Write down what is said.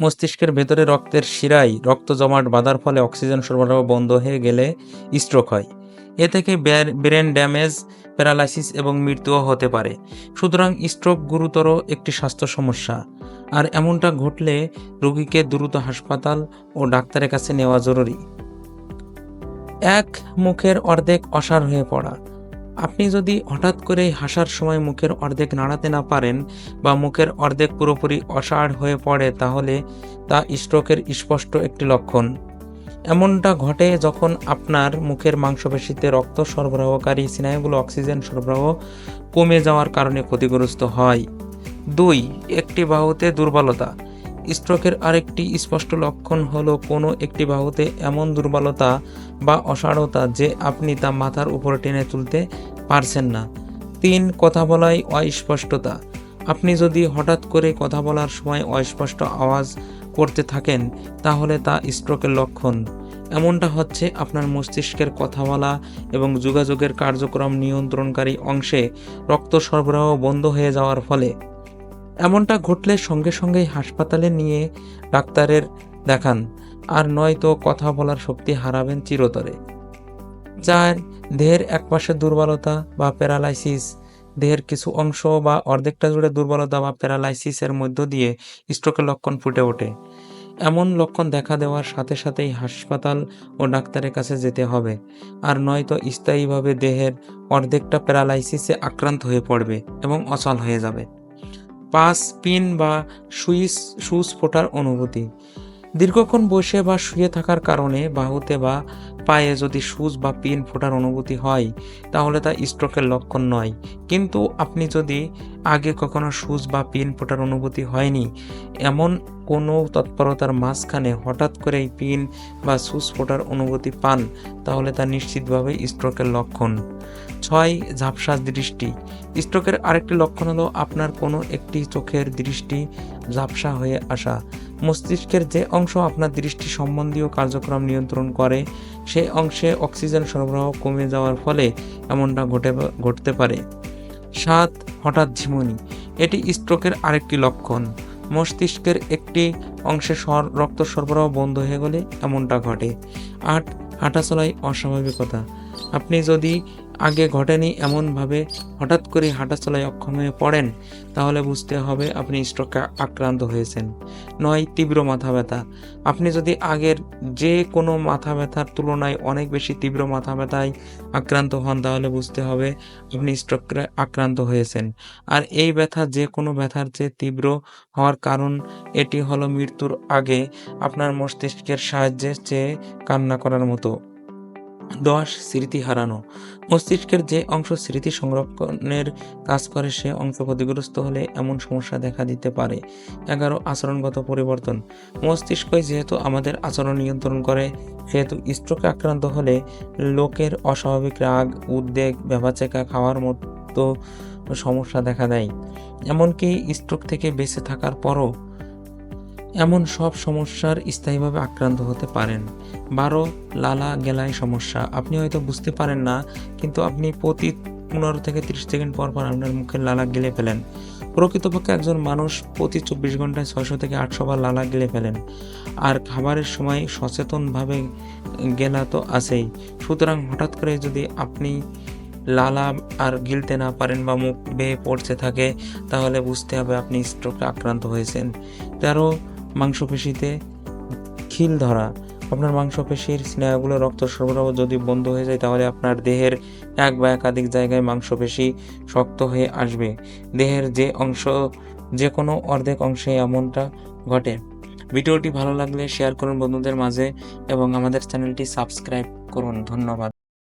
মস্তিষ্কের ভেতরে রক্তের শিরায় রক্ত জমাট বাঁধার ফলে অক্সিজেন সরবরাহ বন্ধ হয়ে গেলে স্ট্রোক হয়। এ থেকে ব্রেন ড্যামেজ, প্যারালাইসিস এবং মৃত্যুও হতে পারে। সুতরাং স্ট্রোক গুরুতর একটি স্বাস্থ্য সমস্যা। আর এমনটা ঘটলে রোগীকে দ্রুত হাসপাতাল ও ডাক্তারের কাছে নেওয়া জরুরি। এক, মুখের অর্ধেক অসার হয়ে পড়া। আপনি যদি হঠাৎ করে হাসার সময় মুখের অর্ধেক নাড়াতে না পারেন বা মুখের অর্ধেক পুরোপুরি অসাড় হয়ে পড়ে, তাহলে তা স্ট্রোকের স্পষ্ট একটি লক্ষণ। এমনটা ঘটে যখন আপনার মুখের মাংসপেশিতে রক্ত সরবরাহকারী স্নায়ুগুলো অক্সিজেন সরবরাহ কমে যাওয়ার কারণে ক্ষতিগ্রস্ত হয়। দুই, একটি বাহুতে দুর্বলতা। স্ট্রোকের আরেকটি স্পষ্ট লক্ষণ হলো কোনো একটি বাহুতে এমন দুর্বলতা বা অসাড়তা যে আপনি তা মাথার উপরে টেনে তুলতে পারছেন না। তিন, কথা বলায় অস্পষ্টতা। আপনি যদি হঠাৎ করে কথা বলার সময় অস্পষ্ট আওয়াজ করতে থাকেন, তাহলে তা স্ট্রোকের লক্ষণ। এমনটা হচ্ছে আপনার মস্তিষ্কের কথা বলা এবং যোগাযোগের কার্যক্রম নিয়ন্ত্রণকারী অংশে রক্ত সরবরাহ বন্ধ হয়ে যাওয়ার ফলে। এমনটা ঘটলে সঙ্গে সঙ্গেই হাসপাতালে নিয়ে ডাক্তারের দেখান। আর নয়তো কথা বলার শক্তি হারাবেন চিরতরে। চার দেহের একপাশে দুর্বলতা বা প্যারালাইসিস, দেহের কিছু অংশ বা অর্ধেকটা জুড়ে দুর্বলতা বা প্যারালাইসিসের মধ্য দিয়ে স্ট্রোকের লক্ষণ ফুটে ওঠে। এমন লক্ষণ দেখা দেওয়ার সাথে সাথেই হাসপাতাল ও ডাক্তারের কাছে যেতে হবে। আর নয়তো স্থায়ীভাবে দেহের অর্ধেকটা প্যারালাইসিসে আক্রান্ত হয়ে পড়বে এবং অচল হয়ে যাবে। পাস পিন বা সুইচ সুচ ফোটার অনুভূতি। দীর্ঘক্ষণ বসে বা শুয়ে থাকার কারণে বাহুতে বা পায়ে যদি সুচ বা পিন ফোটার অনুভূতি হয়, তাহলে তা স্ট্রোকের লক্ষণ নয়। কিন্তু আপনি যদি আগে কখনো সুচ বা পিন ফোটার অনুভূতি হয়নি, এমন কোনো তৎপরতার মাঝখানে হঠাৎ করে পিন বা সুচ ফোটার অনুভূতি পান, তাহলে তা নিশ্চিতভাবে স্ট্রোকের লক্ষণ। ছয়, ঝাপসা দৃষ্টি। স্ট্রোকের আরেকটি লক্ষণ হলো আপনার কোনো একটি চোখের দৃষ্টি ঝাপসা হয়ে আসা। মস্তিষ্কের যে অংশ আপনার দৃষ্টি সম্বন্ধীয় কার্যক্রম নিয়ন্ত্রণ করে সেই অংশে অক্সিজেন সরবরাহ কমে যাওয়ার ফলে এমনটা ঘটে ঘটতে পারে। সাত, হঠাৎ ঝিমুনি। এটি স্ট্রোকের আরেকটি লক্ষণ। মস্তিষ্কের একটি অংশে রক্ত সরবরাহ বন্ধ হয়ে গেলে এমনটা ঘটে। আট হাঁটাচলায় অস্বাভাবিকতা। আপনি যদি আগে ঘটেনি এমনভাবে হঠাৎ করে হাঁটাচলায় অক্ষম হয়ে পড়েন, তাহলে বুঝতে হবে আপনি স্ট্রোকে আক্রান্ত হয়েছেন। নয়, তীব্র মাথা ব্যথা। আপনি যদি আগের যে কোনো মাথা ব্যথার তুলনায় অনেক বেশি তীব্র মাথা ব্যথায় আক্রান্ত হন, তাহলে বুঝতে হবে আপনি স্ট্রোকে আক্রান্ত হয়েছেন। আর এই ব্যথা যে কোনো ব্যথার চেয়ে তীব্র হওয়ার কারণ, এটি হলো মৃত্যুর আগে আপনার মস্তিষ্কের সাহায্যে চেয়ে কান্না করার মতো। দশ স্মৃতি হারানো। মস্তিষ্কের যে অংশ স্মৃতি সংরক্ষণের কাজ করে, সে অংশ ক্ষতিগ্রস্ত হলে এমন সমস্যা দেখা দিতে পারে। এগারো, আচরণগত পরিবর্তন। মস্তিষ্কই যেহেতু আমাদের আচরণ নিয়ন্ত্রণ করে, সেহেতু স্ট্রোকে আক্রান্ত হলে লোকের অস্বাভাবিক রাগ, উদ্বেগ, ভেবাচেকা খাওয়ার মতো সমস্যা দেখা দেয়। এমনকি স্ট্রোক থেকে বেঁচে থাকার পরও এমন সব সমস্যার স্থায়ীভাবে আক্রান্ত হতে পারেন। বারো, লালা গেলায় সমস্যা। আপনি হয়তো বুঝতে পারেন না, কিন্তু আপনি প্রতি পনেরো থেকে তিরিশ সেকেন্ড পর পর আপনার মুখে লালা গিলে ফেলেন। প্রকৃতপক্ষে একজন মানুষ প্রতি চব্বিশ ঘন্টায় ছয়শো থেকে আটশো বার লালা গেলে ফেলেন। আর খাবারের সময় সচেতনভাবে গেলা তো আছেই। সুতরাং হঠাৎ করে যদি আপনি লালা আর গিলতে না পারেন বা মুখ বেয়ে পড়তে থাকে, তাহলে বুঝতে হবে আপনি স্ট্রোকে আক্রান্ত হয়েছেন। তেরো মাংসপেশিতে খিল ধরা। আপনার মাংসপেশির স্নায়ুগুলো রক্ত সরবরাহ যদি বন্ধ হয়ে যায়, তাহলে আপনার দেহের এক বা একাধিক জায়গায় মাংসপেশি শক্ত হয়ে আসবে। দেহের যে অংশ, যে কোনো অর্ধেক অংশে এমনটা ঘটে। ভিডিওটি ভালো লাগলে শেয়ার করুন বন্ধুদের মাঝে এবং আমাদের চ্যানেলটি সাবস্ক্রাইব করুন। ধন্যবাদ।